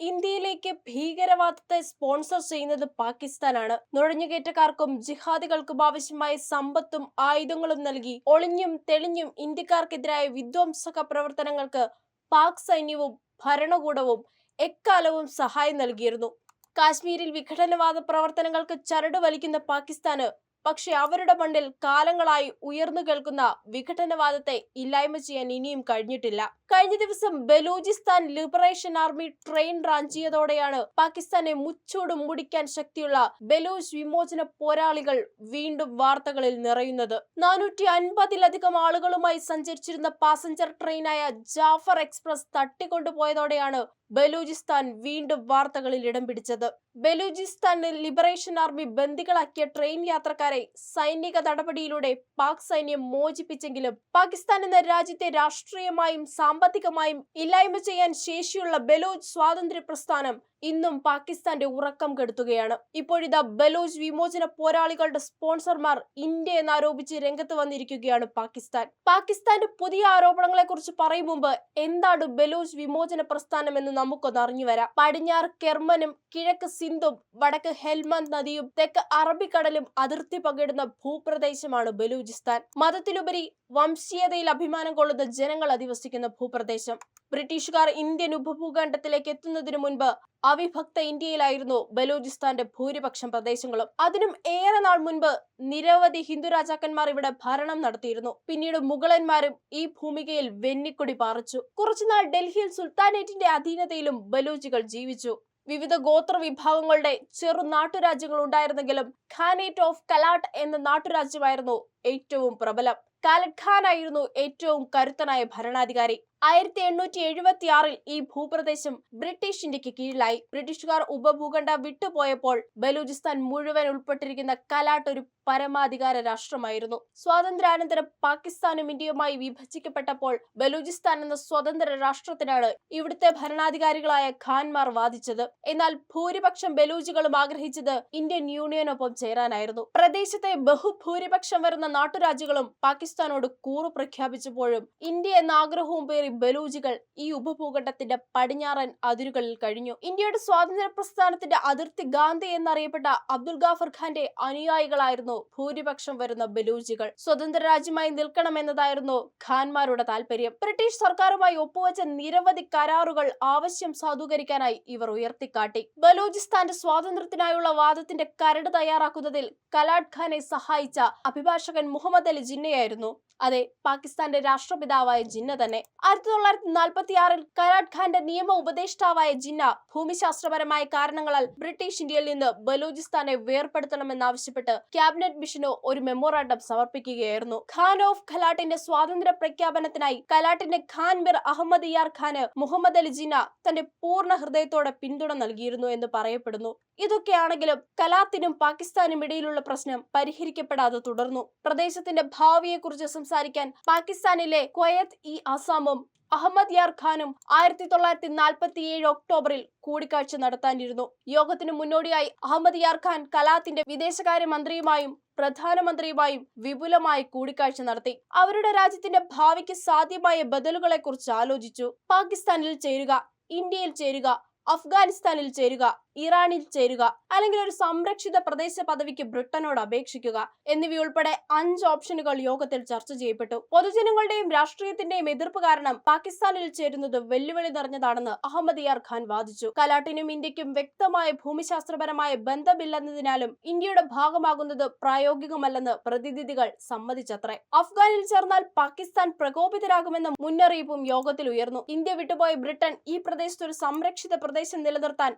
ഇന്ത്യയിലേക്ക് ഭീകരവാദത്തെ സ്പോൺസർ ചെയ്യുന്നത് പാകിസ്ഥാനാണ്. നുഴഞ്ഞുകയറ്റക്കാർക്കും ജിഹാദികൾക്കും ആവശ്യമായ സമ്പത്തും ആയുധങ്ങളും നൽകി ഒളിഞ്ഞും തെളിഞ്ഞും ഇന്ത്യക്കാർക്കെതിരായ വിധ്വംസക പ്രവർത്തനങ്ങൾക്ക് പാക് സൈന്യവും ഭരണകൂടവും എക്കാലവും സഹായം നൽകിയിരുന്നു. കാശ്മീരിൽ വിഘടനവാദ പ്രവർത്തനങ്ങൾക്ക് ചരട് വലിക്കുന്ന പാകിസ്ഥാന് പക്ഷെ അവരുടെ മണ്ണിൽ കാലങ്ങളായി ഉയർന്നു കേൾക്കുന്ന വിഘടനവാദത്തെ ഇല്ലായ്മ ചെയ്യാൻ ഇനിയും കഴിഞ്ഞിട്ടില്ല. കഴിഞ്ഞ ദിവസം ബലൂചിസ്ഥാൻ ലിബറേഷൻ ആർമി ട്രെയിൻ റാഞ്ചിയതോടെയാണ് പാകിസ്ഥാനെ മുച്ചൂട് മുടിക്കാൻ ശക്തിയുള്ള ബലൂച്ച് വിമോചന പോരാളികൾ വീണ്ടും വാർത്തകളിൽ നിറയുന്നത്. നാനൂറ്റി അൻപതിലധികം ആളുകളുമായി സഞ്ചരിച്ചിരുന്ന പാസഞ്ചർ ട്രെയിനായ ജാഫർ എക്സ്പ്രസ് തട്ടിക്കൊണ്ടുപോയതോടെയാണ് ബലൂചിസ്ഥാൻ വീണ്ടും വാർത്തകളിൽ ഇടം പിടിച്ചത്. ബലൂചിസ്ഥാനിൽ ലിബറേഷൻ ആർമി ബന്ദികളാക്കിയ ട്രെയിൻ യാത്രക്കാരെ സൈനിക നടപടിയിലൂടെ പാക് സൈന്യം മോചിപ്പിച്ചെങ്കിലും പാകിസ്ഥാൻ എന്ന രാജ്യത്തെ രാഷ്ട്രീയമായും സാമ്പത്തികമായും ഇല്ലായ്മ ചെയ്യാൻ ശേഷിയുള്ള ബലൂച്ച് സ്വാതന്ത്ര്യ പ്രസ്ഥാനം ഇന്നും പാകിസ്ഥാന്റെ ഉറക്കം കെടുത്തുകയാണ്. ഇപ്പോഴിതാ ബലൂജ് വിമോചന പോരാളികളുടെ സ്പോൺസർമാർ ഇന്ത്യ എന്നാരോപിച്ച് രംഗത്ത് വന്നിരിക്കുകയാണ് പാകിസ്ഥാൻ. പാകിസ്ഥാന്റെ പുതിയ ആരോപണങ്ങളെ കുറിച്ച് പറയും മുമ്പ് എന്താണ് ബലൂജ് വിമോചന പ്രസ്ഥാനം എന്ന് നമുക്കൊന്ന് അറിഞ്ഞു വരാം. പടിഞ്ഞാറ് കെർമനും കിഴക്ക് സിന്ധും വടക്ക് ഹെൽമന്ദ് നദിയും തെക്ക് അറബിക്കടലും അതിർത്തി പങ്കിടുന്ന ഭൂപ്രദേശമാണ് ബലൂചിസ്ഥാൻ. മതത്തിലുപരി വംശീയതയിൽ അഭിമാനം കൊള്ളുന്ന ജനങ്ങൾ അധിവസിക്കുന്ന ഭൂപ്രദേശം. ബ്രിട്ടീഷുകാർ ഇന്ത്യൻ ഉപഭൂഖണ്ഡത്തിലേക്ക് എത്തുന്നതിനു മുൻപ് അവിഭക്ത ഇന്ത്യയിലായിരുന്നു ബലൂചിസ്ഥാന്റെ ഭൂരിപക്ഷം പ്രദേശങ്ങളും. അതിനും ഏറെ നാൾ മുൻപ് നിരവധി ഹിന്ദു രാജാക്കന്മാർ ഇവിടെ ഭരണം നടത്തിയിരുന്നു. പിന്നീട് മുഗളന്മാരും ഈ ഭൂമികയിൽ വെന്നിക്കൊടി പാറിച്ചു. കുറച്ചുനാൾ ഡൽഹിയിൽ സുൽത്താനേറ്റിന്റെ അധീനതയിലും ബലൂചികൾ ജീവിച്ചു. വിവിധ ഗോത്ര വിഭാഗങ്ങളുടെ ചെറു നാട്ടുരാജ്യങ്ങൾ ഉണ്ടായിരുന്നെങ്കിലും ഖാനേറ്റ് ഓഫ് കലാട്ട് എന്ന നാട്ടുരാജ്യമായിരുന്നു ഏറ്റവും പ്രബലം. കാലഡ് ഖാൻ ആയിരുന്നു ഏറ്റവും കരുത്തനായ ഭരണാധികാരി. ആയിരത്തി എണ്ണൂറ്റി എഴുപത്തി ആറിൽ ഈ ഭൂപ്രദേശം ബ്രിട്ടീഷ് ഇന്ത്യയ്ക്ക് കീഴിലായി. ബ്രിട്ടീഷുകാർ ഉപഭൂഖണ്ഡ വിട്ടുപോയപ്പോൾ ബലൂചിസ്ഥാൻ മുഴുവൻ ഉൾപ്പെട്ടിരിക്കുന്ന കലാട്ട് ഒരു പരമാധികാര രാഷ്ട്രമായിരുന്നു. സ്വാതന്ത്ര്യാനന്തരം പാകിസ്ഥാനും ഇന്ത്യയുമായി വിഭജിക്കപ്പെട്ടപ്പോൾ ബലൂചിസ്ഥാൻ എന്ന സ്വതന്ത്ര രാഷ്ട്രത്തിനാണ് ഇവിടുത്തെ ഭരണാധികാരികളായ ഖാൻമാർ വാദിച്ചത്. എന്നാൽ ഭൂരിപക്ഷം ബലൂജികളും ആഗ്രഹിച്ചത് ഇന്ത്യൻ യൂണിയനൊപ്പം ചേരാനായിരുന്നു. പ്രദേശത്തെ ബഹുഭൂരിപക്ഷം വരുന്ന നാട്ടുരാജ്യങ്ങളും പാകിസ്ഥാനോട് കൂറു പ്രഖ്യാപിച്ചപ്പോഴും ഇന്ത്യ എന്ന ആഗ്രഹവും പേറി ബലൂജികൾ ഈ ഉപഭൂഖണ്ഡത്തിന്റെ പടിഞ്ഞാറൻ അതിരുകളിൽ കഴിഞ്ഞു. ഇന്ത്യയുടെ സ്വാതന്ത്ര്യ പ്രസ്ഥാനത്തിന്റെ അതിർത്തി ഗാന്ധി എന്നറിയപ്പെട്ട അബ്ദുൽ ഗാഫർ ഖാന്റെ അനുയായികളായിരുന്നു ഭൂരിപക്ഷം വരുന്ന ബലൂജികൾ സ്വതന്ത്ര രാജ്യമായി നിൽക്കണമെന്നതായിരുന്നു ഖാൻമാരുടെ താല്പര്യം ബ്രിട്ടീഷ് സർക്കാരുമായി ഒപ്പുവെച്ച നിരവധി കരാറുകൾ ആവശ്യം സാധൂകരിക്കാനായി ഇവർ ഉയർത്തിക്കാട്ടി. ബലൂചിസ്ഥാന്റെ സ്വാതന്ത്ര്യത്തിനായുള്ള വാദത്തിന്റെ കരട് തയ്യാറാക്കുന്നതിൽ കലാഡ് ഖാനെ സഹായിച്ച അഭിഭാഷകൻ മുഹമ്മദ് അലി ജിന്നയായിരുന്നു. അതെ പാകിസ്ഥാന്റെ രാഷ്ട്രപിതാവായ ജിന്ന തന്നെ. ആയിരത്തി തൊള്ളായിരത്തി നാൽപ്പത്തി ആറിൽ കരാട്ട് ഖാന്റെ നിയമ ഉപദേഷ്ടാവായ ജിന്ന ഭൂമിശാസ്ത്രപരമായ കാരണങ്ങളാൽ ബ്രിട്ടീഷ് ഇന്ത്യയിൽ നിന്ന് ബലൂചിസ്ഥാനെ വേർപെടുത്തണമെന്നാവശ്യപ്പെട്ട് ക്യാബിനറ്റ് മിഷന് ഒരു മെമ്മോറാണ്ടം സമർപ്പിക്കുകയായിരുന്നു. ഖാൻ ഓഫ് ഖലാട്ടിന്റെ സ്വാതന്ത്ര്യ പ്രഖ്യാപനത്തിനായി കലാട്ടിന്റെ ഖാൻ മിർ അഹമ്മദ് ഇയാർ ഖാന് മുഹമ്മദ് അലി ജിന്ന തന്റെ പൂർണ ഹൃദയത്തോടെ പിന്തുണ നൽകിയിരുന്നു എന്ന് പറയപ്പെടുന്നു. ഇതൊക്കെയാണെങ്കിലും കലാത്തിനും പാകിസ്ഥാനും ഇടയിലുള്ള പ്രശ്നം പരിഹരിക്കപ്പെടാതെ തുടർന്നു. പ്രദേശത്തിന്റെ ഭാവിയെക്കുറിച്ച് സംസാരിക്കാൻ പാകിസ്ഥാനിലെ ക്വയത്ത് ഇ അസാമും അഹമ്മദ് യാർ ഖാനും ആയിരത്തി തൊള്ളായിരത്തി നാൽപ്പത്തി ഏഴ് ഒക്ടോബറിൽ കൂടിക്കാഴ്ച നടത്താനിരുന്നു. യോഗത്തിന് മുന്നോടിയായി അഹമ്മദ് യാർ ഖാൻ കലാത്തിന്റെ വിദേശകാര്യ മന്ത്രിയുമായും പ്രധാനമന്ത്രിയുമായും വിപുലമായി കൂടിക്കാഴ്ച നടത്തി. അവരുടെ രാജ്യത്തിന്റെ ഭാവിക്ക് സാധ്യമായ ബദലുകളെ കുറിച്ച് ആലോചിച്ചു. പാകിസ്ഥാനിൽ ചേരുക ഇന്ത്യയിൽ ചേരുക അഫ്ഗാനിസ്ഥാനിൽ ചേരുക ഇറാനിൽ ചേരുക അല്ലെങ്കിൽ ഒരു സംരക്ഷിത പ്രദേശ പദവിക്ക് ബ്രിട്ടനോട് അപേക്ഷിക്കുക എന്നിവയുൾപ്പെടെ അഞ്ച് ഓപ്ഷനുകൾ യോഗത്തിൽ ചർച്ച ചെയ്യപ്പെട്ടു. പൊതുജനങ്ങളുടെയും രാഷ്ട്രീയത്തിന്റെയും എതിർപ്പ് കാരണം പാകിസ്ഥാനിൽ ചേരുന്നത് വെല്ലുവിളി നിറഞ്ഞതാണെന്ന് അഹമ്മദ് യാർ ഖാൻ വാദിച്ചു. കലാട്ടിനും ഇന്ത്യക്കും വ്യക്തമായ ഭൂമിശാസ്ത്രപരമായ ബന്ധമില്ലെന്നതിനാലും ഇന്ത്യയുടെ ഭാഗമാകുന്നത് പ്രായോഗികമല്ലെന്ന് പ്രതിനിധികൾ സമ്മതിച്ചത്രേ. അഫ്ഗാനിൽ ചേർന്നാൽ പാകിസ്ഥാൻ പ്രകോപിതരാകുമെന്ന മുന്നറിയിപ്പും യോഗത്തിൽ ഉയർന്നു. ഇന്ത്യ വിട്ടുപോയ ബ്രിട്ടൻ ഈ പ്രദേശത്ത് ഒരു സംരക്ഷിത പ്രദേശം നിലനിർത്താൻ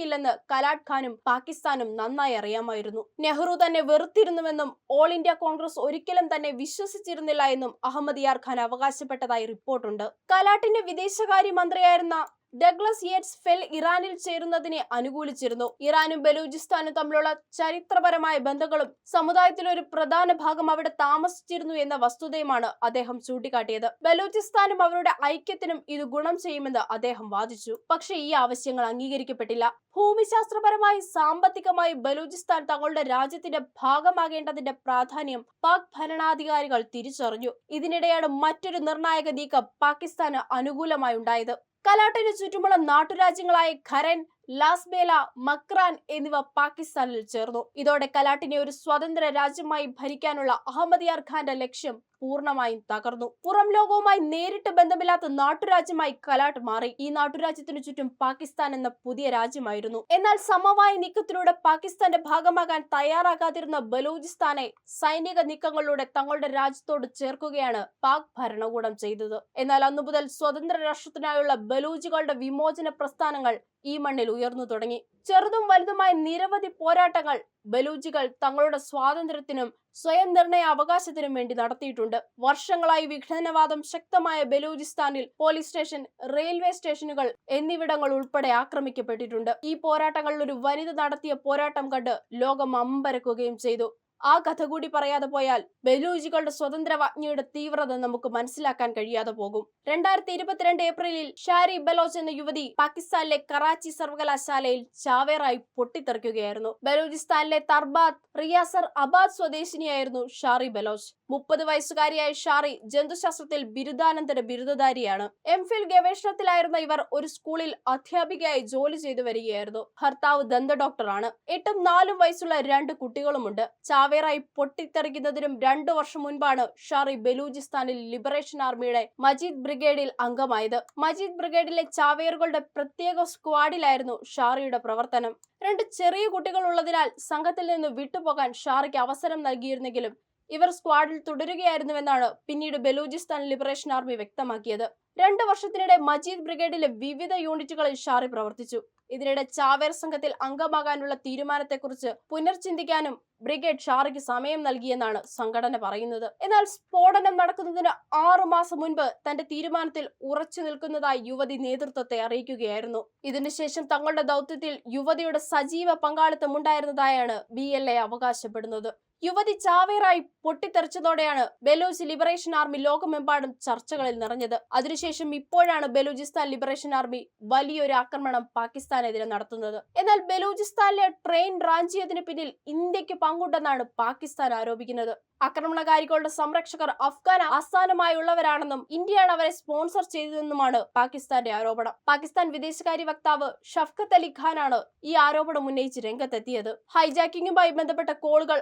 ആഗ്രഹിക്കില്ലെന്ന് കലാഡ് ഖാനും പാകിസ്ഥാനും നന്നായി അറിയാമായിരുന്നു. നെഹ്റു തന്നെ വെറുത്തിരുന്നുവെന്നും ഓൾ ഇന്ത്യ കോൺഗ്രസ് ഒരിക്കലും തന്നെ വിശ്വസിച്ചിരുന്നില്ല എന്നും അഹമ്മദ് യാർ ഖാൻ അവകാശപ്പെട്ടതായി റിപ്പോർട്ടുണ്ട്. കലാട്ടിന്റെ വിദേശകാര്യ മന്ത്രിയായിരുന്ന ഡഗ്ലസ് യേറ്റ്സ് ഫെൽ ഇറാനിൽ ചേരുന്നതിനെ അനുകൂലിച്ചിരുന്നു. ഇറാനും ബലൂചിസ്ഥാനും തമ്മിലുള്ള ചരിത്രപരമായ ബന്ധങ്ങളും സമുദായത്തിലെ ഒരു പ്രധാന ഭാഗം അവിടെ താമസിച്ചിരുന്നു എന്ന വസ്തുതയുമാണ് അദ്ദേഹം ചൂണ്ടിക്കാട്ടിയത്. ബലൂചിസ്ഥാനും അവരുടെ ഐക്യത്തിനും ഇത് ഗുണം ചെയ്യുമെന്ന് അദ്ദേഹം വാദിച്ചു. പക്ഷേ ഈ ആവശ്യങ്ങൾ അംഗീകരിക്കപ്പെട്ടില്ല. ഭൂമിശാസ്ത്രപരമായി സാമ്പത്തികമായി ബലൂചിസ്ഥാൻ തങ്ങളുടെ രാജ്യത്തിന്റെ ഭാഗമാകേണ്ടതിന്റെ പ്രാധാന്യം പാക് ഭരണാധികാരികൾ തിരിച്ചറിഞ്ഞു. ഇതിനിടെയാണ് മറ്റൊരു നിർണായക നീക്കം പാകിസ്ഥാന് അനുകൂലമായി ഉണ്ടായത്. കലാട്ടിന് ചുറ്റുമുള്ള നാട്ടുരാജ്യങ്ങളായ ഖരൻ ലാസ്ബേല മക്രാൻ എന്നിവ പാകിസ്ഥാനിൽ ചേർന്നു. ഇതോടെ കലാട്ടിനെ ഒരു സ്വതന്ത്ര രാജ്യമായി ഭരിക്കാനുള്ള അഹമ്മദിയാർ ഖാന്റെ ലക്ഷ്യം പൂർണമായും തകർന്നു. പുറം ലോകവുമായി നേരിട്ട് ബന്ധമില്ലാത്ത നാട്ടുരാജ്യമായി കലാട്ട് മാറി. ഈ നാട്ടുരാജ്യത്തിനു ചുറ്റും പാകിസ്ഥാൻ എന്ന പുതിയ രാജ്യമായിരുന്നു. എന്നാൽ സമവായ നീക്കത്തിലൂടെ പാകിസ്ഥാന്റെ ഭാഗമാകാൻ തയ്യാറാകാതിരുന്ന ബലൂചിസ്ഥാനെ സൈനിക നീക്കങ്ങളിലൂടെ തങ്ങളുടെ രാജ്യത്തോട് ചേർക്കുകയാണ് പാക് ഭരണകൂടം ചെയ്തത്. എന്നാൽ അന്നു മുതൽ സ്വതന്ത്ര രാഷ്ട്രത്തിനായുള്ള ബലൂജികളുടെ വിമോചന പ്രസ്ഥാനങ്ങൾ ഈ മണ്ണിൽ ഉയർന്നു തുടങ്ങി. ചെറുതും വലുതുമായ നിരവധി പോരാട്ടങ്ങൾ ബലൂജികൾ തങ്ങളുടെ സ്വാതന്ത്ര്യത്തിനും സ്വയം നിർണയ അവകാശത്തിനും വേണ്ടി നടത്തിയിട്ടുണ്ട്. വർഷങ്ങളായി വിഘടനവാദം ശക്തമായ ബലൂചിസ്ഥാനിൽ പോലീസ് സ്റ്റേഷൻ റെയിൽവേ സ്റ്റേഷനുകൾ എന്നിവിടങ്ങൾ ഉൾപ്പെടെ ആക്രമിക്കപ്പെട്ടിട്ടുണ്ട്. ഈ പോരാട്ടങ്ങളിൽ ഒരു വനിത നടത്തിയ പോരാട്ടം കണ്ട് ലോകം അമ്പരക്കുകയും ചെയ്തു. ആ കഥ കൂടി പറയാതെ പോയാൽ ബലൂജികളുടെ സ്വതന്ത്രവാജ്ഞയുടെ തീവ്രത നമുക്ക് മനസ്സിലാക്കാൻ കഴിയാതെ പോകും. രണ്ടായിരത്തി ഇരുപത്തിരണ്ട് ഏപ്രിലിൽ ഷാരി ബലോച്ച് എന്ന യുവതി പാകിസ്ഥാനിലെ കറാച്ചി സർവകലാശാലയിൽ ചാവേറായി പൊട്ടിത്തെറിക്കുകയായിരുന്നു. ബലൂചിസ്ഥാനിലെ തർബാത്ത് റിയാസർ അബാദ് സ്വദേശിനിയായിരുന്നു ഷാറി ബലോച്ച്. മുപ്പത് വയസ്സുകാരിയായ ഷാറി ജന്തുശാസ്ത്രത്തിൽ ബിരുദാനന്തര ബിരുദധാരിയാണ്. എം ഫിൽ ഗവേഷണത്തിലായിരുന്ന ഇവർ ഒരു സ്കൂളിൽ അധ്യാപികയായി ജോലി ചെയ്തു വരികയായിരുന്നു. ഭർത്താവ് ദന്ത ഡോക്ടറാണ്. എട്ടും നാലും വയസ്സുള്ള രണ്ട് കുട്ടികളുമുണ്ട്. ചാവേറായി പൊട്ടിത്തെറിക്കുന്നതിനും രണ്ടു വർഷം മുൻപാണ് ഷാറി ബലൂചിസ്ഥാനിൽ ലിബറേഷൻ ആർമിയുടെ മജീദ് ബ്രിഗേഡിൽ അംഗമായത്. മജീദ് ബ്രിഗേഡിലെ ചാവേറുകളുടെ പ്രത്യേക സ്ക്വാഡിലായിരുന്നു ഷാറിയുടെ പ്രവർത്തനം. രണ്ട് ചെറിയ കുട്ടികൾ ഉള്ളതിനാൽ സംഘത്തിൽ നിന്ന് വിട്ടുപോകാൻ ഷാറിക്ക് അവസരം നൽകിയിരുന്നെങ്കിലും ഇവർ സ്ക്വാഡിൽ തുടരുകയായിരുന്നുവെന്നാണ് പിന്നീട് ബലൂചിസ്ഥാൻ ലിബറേഷൻ ആർമി വ്യക്തമാക്കിയത്. രണ്ട് വർഷത്തിനിടെ മജീദ് ബ്രിഗേഡിലെ വിവിധ യൂണിറ്റുകളിൽ ഷാറി പ്രവർത്തിച്ചു. ഇതിനിടെ ചാവേർ സംഘത്തിൽ അംഗമാകാനുള്ള തീരുമാനത്തെക്കുറിച്ച് പുനർചിന്തിക്കാനും ബ്രിഗേഡ് ഷാറിക്ക് സമയം നൽകിയെന്നാണ് സംഘടന പറയുന്നത്. എന്നാൽ സ്ഫോടനം നടക്കുന്നതിന് ആറു മാസം മുൻപ് തന്റെ തീരുമാനത്തിൽ ഉറച്ചു നിൽക്കുന്നതായി യുവതി നേതൃത്വത്തെ അറിയിക്കുകയായിരുന്നു. ഇതിനുശേഷം തങ്ങളുടെ ദൗത്യത്തിൽ യുവതിയുടെ സജീവ പങ്കാളിത്തമുണ്ടായിരുന്നതായാണ് ബി എൽ എ അവകാശപ്പെടുന്നത്. യുവതി ചാവേറായി പൊട്ടിത്തെറിച്ചതോടെയാണ് ബലൂച്ച് ലിബറേഷൻ ആർമി ലോകമെമ്പാടും ചർച്ചകളിൽ നിറഞ്ഞത്. അതിനുശേഷം ഇപ്പോഴാണ് ബലൂചിസ്ഥാൻ ലിബറേഷൻ ആർമി വലിയൊരു ആക്രമണം പാകിസ്ഥാനെതിരെ നടത്തുന്നത്. എന്നാൽ ബലൂചിസ്ഥാനിലെ ട്രെയിൻ റാഞ്ചിയതിന് പിന്നിൽ ഇന്ത്യയ്ക്ക് പങ്കുണ്ടെന്നാണ് പാകിസ്ഥാൻ ആരോപിക്കുന്നത്. ആക്രമണകാരികളുടെ സംരക്ഷകർ അഫ്ഗാൻ ആസ്ഥാനമായുള്ളവരാണെന്നും ഇന്ത്യയാണ് അവരെ സ്പോൺസർ ചെയ്തതെന്നുമാണ് പാകിസ്ഥാന്റെ ആരോപണം. പാകിസ്ഥാൻ വിദേശകാര്യ വക്താവ് ഷഫ്കത്ത് അലി ഖാനാണ് ഈ ആരോപണം ഉന്നയിച്ച് രംഗത്തെത്തിയത്. ഹൈജാക്കിങ്ങുമായി ബന്ധപ്പെട്ട കോളുകൾ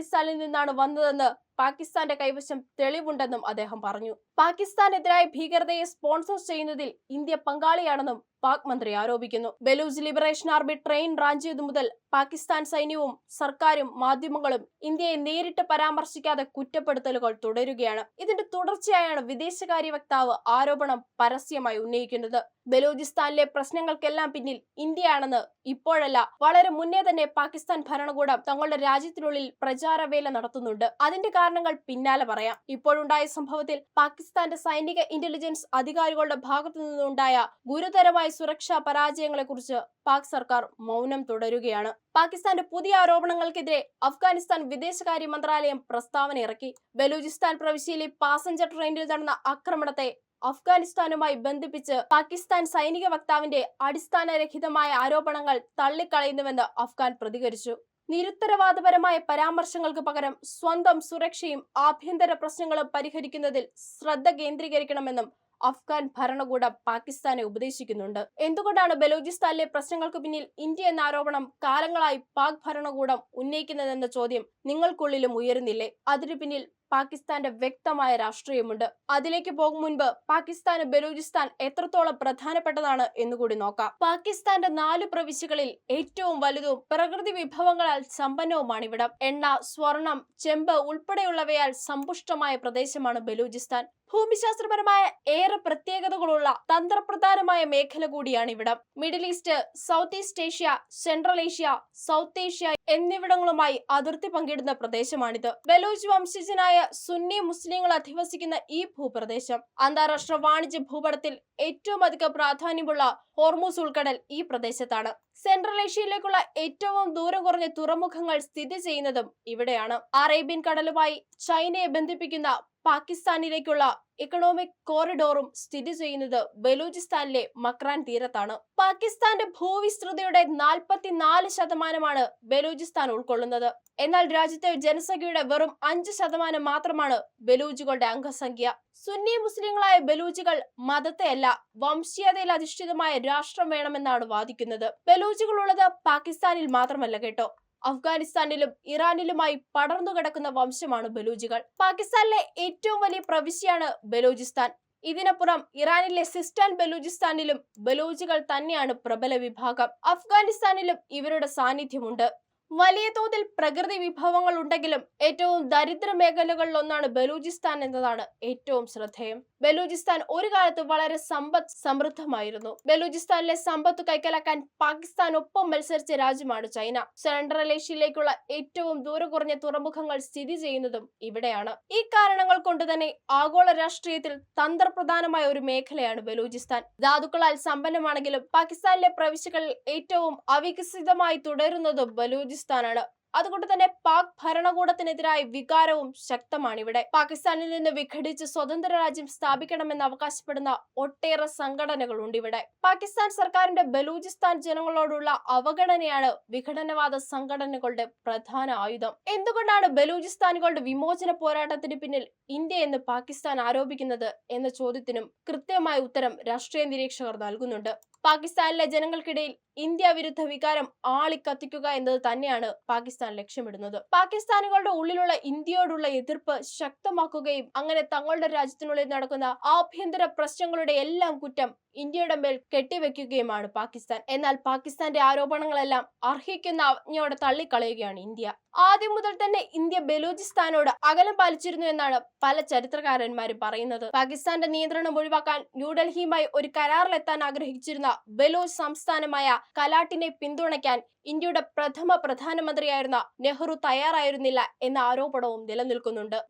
അഫ്ഗാനിസ്ഥാനിൽ നിന്നാണ് വന്നതെന്ന് പാകിസ്ഥാന്റെ കൈവശം തെളിവുണ്ടെന്നും അദ്ദേഹം പറഞ്ഞു. പാകിസ്ഥാനെതിരായ ഭീകരതയെ സ്പോൺസർ ചെയ്യുന്നതിൽ ഇന്ത്യ പങ്കാളിയാണെന്നും പാക് മന്ത്രി ആരോപിക്കുന്നു. ബലൂസ് ലിബറേഷൻ ആർമി ട്രെയിൻ റാഞ്ചിയത് മുതൽ പാകിസ്ഥാൻ സൈന്യവും സർക്കാരും മാധ്യമങ്ങളും ഇന്ത്യയെ നേരിട്ട് പരാമർശിക്കാതെ കുറ്റപ്പെടുത്തലുകൾ തുടരുകയാണ്. ഇതിന്റെ തുടർച്ചയായാണ് വിദേശകാര്യ വക്താവ് ആരോപണം പരസ്യമായി ഉന്നയിക്കുന്നത്. ബലൂചിസ്ഥാനിലെ പ്രശ്നങ്ങൾക്കെല്ലാം പിന്നിൽ ഇന്ത്യയാണെന്ന് ഇപ്പോഴല്ല വളരെ മുന്നേ തന്നെ പാകിസ്ഥാൻ ഭരണകൂടം തങ്ങളുടെ രാജ്യത്തിനുള്ളിൽ പ്രചാരവേല നടത്തുന്നുണ്ട്. അതിന്റെ കാരണങ്ങൾ പിന്നാലെ പറയാം. ഇപ്പോഴുണ്ടായ സംഭവത്തിൽ പാകിസ്ഥാന്റെ സൈനിക ഇന്റലിജൻസ് അധികാരികളുടെ ഭാഗത്തു നിന്നുണ്ടായ ഗുരുതരമായ സുരക്ഷാ പരാജയങ്ങളെ കുറിച്ച് പാക് സർക്കാർ മൗനം തുടരുകയാണ്. പാകിസ്ഥാന്റെ പുതിയ ആരോപണങ്ങൾക്കെതിരെ അഫ്ഗാനിസ്ഥാൻ വിദേശകാര്യ മന്ത്രാലയം പ്രസ്താവന ഇറക്കി. ബലൂചിസ്ഥാൻ പ്രവിശ്യയിലെ പാസഞ്ചർ ട്രെയിനിൽ നടന്ന ആക്രമണത്തെ അഫ്ഗാനിസ്ഥാനുമായി ബന്ധിപ്പിച്ച് പാകിസ്ഥാൻ സൈനിക വക്താവിന്റെ അടിസ്ഥാനരഹിതമായ ആരോപണങ്ങൾ തള്ളിക്കളയുന്നുവെന്ന് അഫ്ഗാൻ പ്രതികരിച്ചു. നിരുത്തരവാദപരമായ പരാമർശങ്ങൾക്ക് പകരം സ്വന്തം സുരക്ഷയും ആഭ്യന്തര പ്രശ്നങ്ങളും പരിഹരിക്കുന്നതിൽ ശ്രദ്ധ കേന്ദ്രീകരിക്കണമെന്നും അഫ്ഗാൻ ഭരണകൂടം പാകിസ്ഥാനെ ഉപദേശിക്കുന്നുണ്ട്. എന്തുകൊണ്ടാണ് ബലൂചിസ്ഥാനിലെ പ്രശ്നങ്ങൾക്ക് പിന്നിൽ ഇന്ത്യ എന്ന ആരോപണം കാലങ്ങളായി പാക് ഭരണകൂടം ഉന്നയിക്കുന്നതെന്ന ചോദ്യം നിങ്ങൾക്കുള്ളിലും ഉയരുന്നില്ലേ? അതിനു പിന്നിൽ പാകിസ്ഥാന്റെ വ്യക്തമായ രാഷ്ട്രീയമുണ്ട്. അതിലേക്ക് പോകും മുൻപ് പാകിസ്ഥാന് ബലൂചിസ്ഥാൻ എത്രത്തോളം പ്രധാനപ്പെട്ടതാണ് എന്നുകൂടി നോക്കാം. പാകിസ്ഥാന്റെ നാല് പ്രവിശ്യകളിൽ ഏറ്റവും വലുതും പ്രകൃതി വിഭവങ്ങളാൽ സമ്പന്നവുമാണ് ഇവിടം. എണ്ണ സ്വർണം ചെമ്പ് ഉൾപ്പെടെയുള്ളവയാൽ സമ്പുഷ്ടമായ പ്രദേശമാണ് ബലൂചിസ്ഥാൻ. ഭൂമിശാസ്ത്രപരമായ ഏറെ പ്രത്യേകതകളുള്ള തന്ത്രപ്രധാനമായ മേഖല കൂടിയാണ് ഇവിടം. Middle East South East Asia Central Asia South Asia എന്നിവിടങ്ങളുമായി അതിർത്തി പങ്കിടുന്ന പ്രദേശമാണിത്. ബലൂച്ച് വംശജനായ സുന്നി മുസ്ലിങ്ങൾ അധിവസിക്കുന്ന ഈ ഭൂപ്രദേശം അന്താരാഷ്ട്ര വാണിജ്യ ഭൂപടത്തിൽ ഏറ്റവും അധികം പ്രാധാന്യമുള്ള ഹോർമൂസ് ഉൾക്കടൽ ഈ പ്രദേശത്താണ്. സെൻട്രൽ ഏഷ്യയിലേക്കുള്ള ഏറ്റവും ദൂരം കുറഞ്ഞ തുറമുഖങ്ങൾ സ്ഥിതി ചെയ്യുന്നതും ഇവിടെയാണ്. അറേബ്യൻ കടലുമായി ചൈനയെ ബന്ധിപ്പിക്കുന്ന പാകിസ്ഥാനിലേക്കുള്ള എക്കണോമിക് കോറിഡോറും സ്ഥിതി ചെയ്യുന്നത് ബലൂചിസ്ഥാനിലെ മക്രാൻ തീരത്താണ്. പാകിസ്ഥാന്റെ ഭൂവിസ്തൃതിയുടെ നാൽപ്പത്തിനാല് ശതമാനമാണ് ബലൂചിസ്ഥാൻ ഉൾക്കൊള്ളുന്നത്. എന്നാൽ രാജ്യത്തെ ജനസംഖ്യയുടെ വെറും അഞ്ച് ശതമാനം മാത്രമാണ് ബലൂജുകളുടെ അംഗസംഖ്യ. സുന്നി മുസ്ലിങ്ങളായ ബലൂജികൾ മതത്തെയല്ല വംശീയതയിൽ അധിഷ്ഠിതമായ രാഷ്ട്രം വേണമെന്നാണ് വാദിക്കുന്നത്. ബലൂജികൾ ഉള്ളത് പാകിസ്ഥാനിൽ മാത്രമല്ല കേട്ടോ. അഫ്ഗാനിസ്ഥാനിലും ഇറാനിലുമായി പടർന്നു കിടക്കുന്ന വംശമാണ് ബലൂജികൾ പാകിസ്ഥാനിലെ ഏറ്റവും വലിയ പ്രവിശ്യയാണ് ബലൂചിസ്ഥാൻ. ഇതിനപ്പുറം ഇറാനിലെ സിസ്റ്റാൻ ബലൂചിസ്ഥാനിലും ബലൂജികൾ തന്നെയാണ് പ്രബല വിഭാഗം. അഫ്ഗാനിസ്ഥാനിലും ഇവരുടെ സാന്നിധ്യമുണ്ട്. വലിയ തോതിൽ പ്രകൃതി വിഭവങ്ങൾ ഉണ്ടെങ്കിലും ഏറ്റവും ദരിദ്ര മേഖലകളിലൊന്നാണ് ബലൂചിസ്ഥാൻ എന്നതാണ് ഏറ്റവും ശ്രദ്ധേയം. ബലൂചിസ്ഥാൻ ഒരു കാലത്ത് വളരെ സമ്പദ് സമൃദ്ധമായിരുന്നു. ബലൂചിസ്ഥാനിലെ സമ്പത്ത് കൈക്കലാക്കാൻ പാകിസ്ഥാൻ ഒപ്പം മത്സരിച്ച രാജ്യമാണ് ചൈന. സെൻട്രൽ ഏഷ്യയിലേക്കുള്ള ഏറ്റവും ദൂരം കുറഞ്ഞ തുറമുഖങ്ങൾ സ്ഥിതി ചെയ്യുന്നതും ഇവിടെയാണ്. ഈ കാരണങ്ങൾ കൊണ്ട് തന്നെ ആഗോള രാഷ്ട്രീയത്തിൽ തന്ത്രപ്രധാനമായ ഒരു മേഖലയാണ് ബലൂചിസ്ഥാൻ. ധാതുക്കളാൽ സമ്പന്നമാണെങ്കിലും പാകിസ്ഥാനിലെ പ്രവിശ്യകളിൽ ഏറ്റവും അവികസിതമായി തുടരുന്നതും ബലൂചിസ്ഥാനാണ്. അതുകൊണ്ട് തന്നെ പാക് ഭരണകൂടത്തിനെതിരായ വികാരവും ശക്തമാണ് ഇവിടെ പാകിസ്ഥാനിൽ നിന്ന് വിഘടിച്ച് സ്വതന്ത്ര രാജ്യം സ്ഥാപിക്കണമെന്ന് അവകാശപ്പെടുന്ന ഒട്ടേറെ സംഘടനകളുണ്ട് ഇവിടെ. പാകിസ്ഥാൻ സർക്കാരിന്റെ ബലൂചിസ്ഥാൻ ജനങ്ങളോടുള്ള അവഗണനയാണ് വിഘടനവാദ സംഘടനകളുടെ പ്രധാന ആയുധം. എന്തുകൊണ്ടാണ് ബലൂചിസ്ഥാനുകളുടെ വിമോചന പോരാട്ടത്തിന് പിന്നിൽ ഇന്ത്യ എന്ന് പാകിസ്ഥാൻ ആരോപിക്കുന്നത് എന്ന ചോദ്യത്തിനും കൃത്യമായ ഉത്തരം രാഷ്ട്രീയ നിരീക്ഷകർ നൽകുന്നുണ്ട്. പാകിസ്ഥാനിലെ ജനങ്ങൾക്കിടയിൽ ഇന്ത്യ വിരുദ്ധ വികാരം ആളിക്കത്തിക്കുക എന്നത് തന്നെയാണ് പാകിസ്ഥാൻ ലക്ഷ്യമിടുന്നത്. പാകിസ്ഥാനികളുടെ ഉള്ളിലുള്ള ഇന്ത്യയോടുള്ള എതിർപ്പ് ശക്തമാക്കുകയും അങ്ങനെ തങ്ങളുടെ രാജ്യത്തിനുള്ളിൽ നടക്കുന്ന ആഭ്യന്തര പ്രശ്നങ്ങളുടെ എല്ലാം കുറ്റം ഇന്ത്യയുടെ മേൽ കെട്ടിവെക്കുകയുമാണ് പാകിസ്ഥാൻ. എന്നാൽ പാകിസ്ഥാന്റെ ആരോപണങ്ങളെല്ലാം അർഹിക്കുന്ന അവജ്ഞയോടെ തള്ളിക്കളയുകയാണ് ഇന്ത്യ. ആദ്യം മുതൽ തന്നെ ഇന്ത്യ ബലൂചിസ്ഥാനോട് അകലം പാലിച്ചിരുന്നു എന്നാണ് പല ചരിത്രകാരന്മാരും പറയുന്നത്. പാകിസ്ഥാന്റെ നിയന്ത്രണം ഒഴിവാക്കാൻ ന്യൂഡൽഹിയുമായി ഒരു കരാറിലെത്താൻ ആഗ്രഹിച്ചിരുന്ന ബലൂച്ച് സംസ്ഥാനമായ കലാട്ടിനെ പിന്തുണയ്ക്കാൻ ഇന്ത്യയുടെ പ്രഥമ പ്രധാനമന്ത്രിയായിരുന്ന നെഹ്റു തയ്യാറായിരുന്നില്ല എന്ന ആരോപണവും നിലനിൽക്കുന്നുണ്ട്.